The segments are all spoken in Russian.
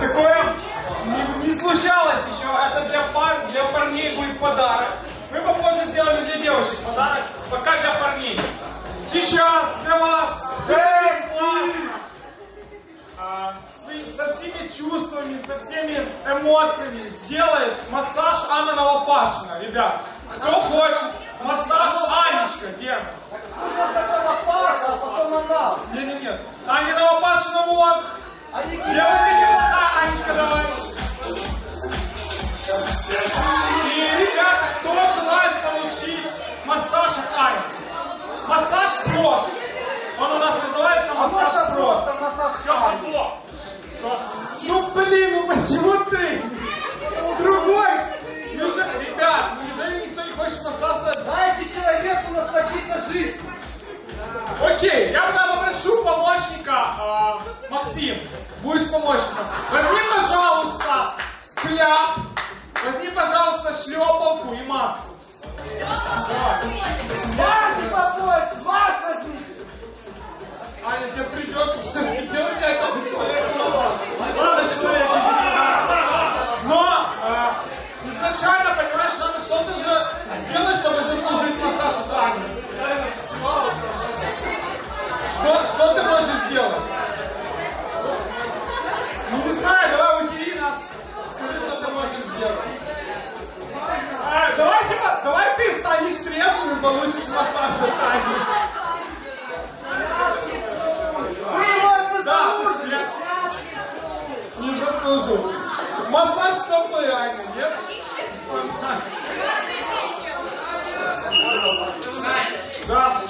Такое не, не случалось еще. Это для, пар, для парней будет подарок. Мы попозже сделаем для девушек подарок, пока для парней. Сейчас для вас, а, со всеми чувствами, со всеми эмоциями сделает массаж Анна Новопашина. Ребят, кто хочет массаж Анечка, Гена? Сначала Паша, а потом она. Не-не-не. Аня Новопашина вот. А не Девушка не а, Анечка, давай. И, ребята, кто желает получить массаж от Ани? Массаж Про. Он у нас называется А массаж можно Про. массаж Все. Ну блин, ну почему Окей, я попрошу помощника, а, Максим, будешь помощником. Возьми, пожалуйста, кляп, возьми, пожалуйста, шлепалку и маску. Марки побольше, Марк возьмите. Аня, тебе придется делать этому человеку массаж. Ладно, человек, иди сюда. Но а, изначально, понимаешь, надо что-то же сделать, чтобы заслужить массаж от Ани. Что, что ты можешь сделать? Ну, не знаю, давай удиви нас. Скажи, что ты можешь сделать. А, давай, типа, давай ты станешь трезвым и получишь массаж от Ани. Вы его это Да, заслужили. я заслужил. Массаж стопы Ани, нет? Да.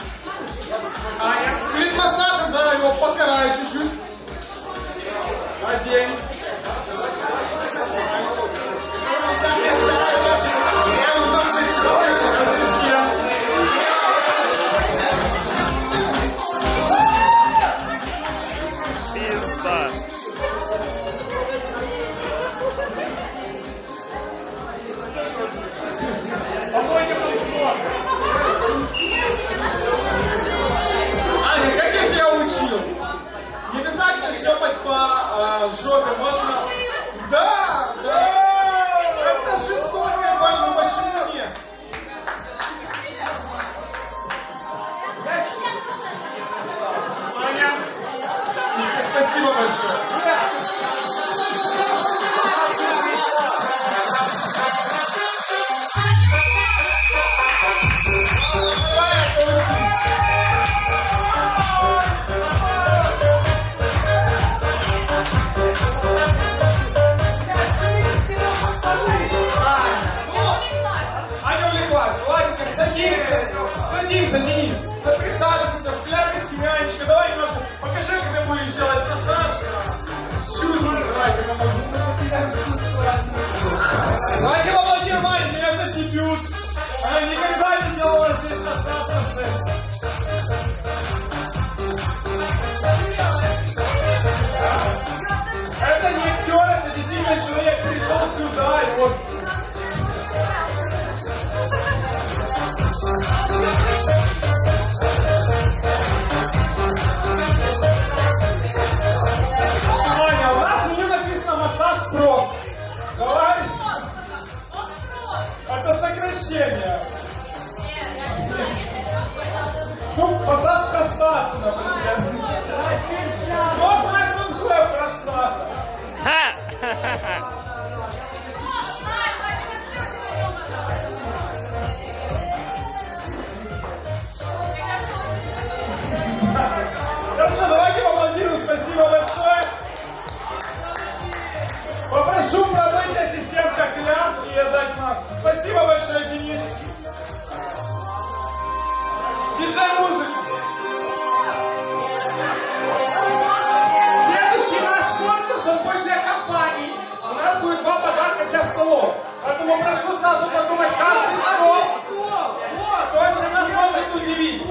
Аня, перед массажем, да, его покарай чуть-чуть. Одень. Пизда. Аня, как я тебя учил? Не обязательно шлепать по а, жопе, можно... Да, да! Это жестокая больно, почему нет? Аня, спасибо большое. Садись. Садись. Присаживайся, вкляпись, Анечка. Давай немножко покажи, как ты будешь делать массаж. Чувствую, давайте помогу. Давайте Ане, меня за дебют. Она никогда не делала здесь массаж. Это не актер, это действительно человек пришел сюда и вот Массаж простаты, например. Вот знаешь, что такое простата. Хорошо, давайте поаплодируем. Спасибо большое. Попрошу пробыть ассистента кляп и отдать маску. Спасибо большое, Денис. Езжай музыку. Следующий наш конкурс, он будет для компаний. У нас будет два подарка для столов. Поэтому прошу сразу подумать, каждый стол. Точно нас может удивить.